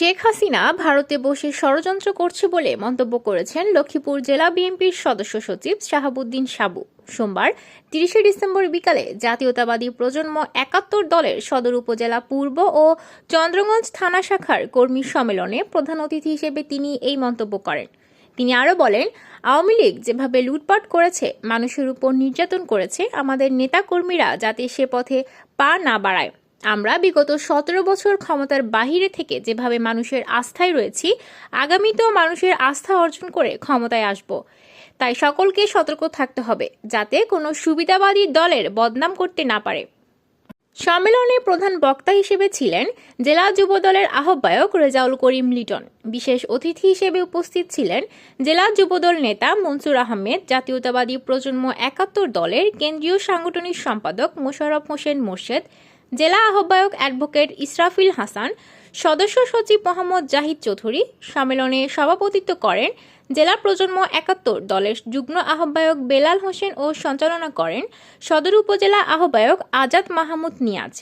শেখ হাসিনা ভারতে বসে ষড়যন্ত্র করছে বলে মন্তব্য করেছেন লক্ষ্মীপুর জেলা বিএনপির সদস্য সচিব শাহাবুদ্দিন সাবু। সোমবার, তিরিশে ডিসেম্বর বিকালে জাতীয়তাবাদী প্রজন্ম একাত্তর দলের সদর উপজেলা পূর্ব ও চন্দ্রগঞ্জ থানা শাখার কর্মী সম্মেলনে প্রধান অতিথি হিসেবে তিনি এই মন্তব্য করেন। তিনি আরও বলেন, আওয়ামী লীগ যেভাবে লুটপাট করেছে, মানুষের উপর নির্যাতন করেছে, আমাদের নেতাকর্মীরা যাতে সে পথে পা না বাড়ায়। আমরা বিগত সতেরো বছর ক্ষমতার বাহিরে থেকে যেভাবে মানুষের আস্থায় রয়েছি, আগামীতেও মানুষের আস্থা অর্জন করে ক্ষমতায় আসব। তাই সকলকে সতর্ক থাকতে হবে, যাতে কোনো সুবিধাবাদী দলের বদনাম করতে না পারে। সম্মেলনে প্রধান বক্তা হিসেবে ছিলেন জেলা যুব দলের আহ্বায়ক রেজাউল করিম লিটন। বিশেষ অতিথি হিসেবে উপস্থিত ছিলেন জেলা যুবদল নেতা মনসুর আহমেদ, জাতীয়তাবাদী প্রজন্ম একাত্তর দলের কেন্দ্রীয় সাংগঠনিক সম্পাদক মোশাররফ হোসেন মোর্শেদ জেলা আহ্বায়ক অ্যাডভোকেট ইসরাফিল হাসান, সদস্য সচিব মোহাম্মদ জাহিদ চৌধুরী সম্মেলনে সভাপতিত্ব করেন জেলা প্রজন্ম একাত্তর দলের যুগ্ম আহ্বায়ক বেলাল হোসেন ও সঞ্চালনা করেন সদর উপজেলা আহ্বায়ক আজাদ মাহমুদ নিয়াজ।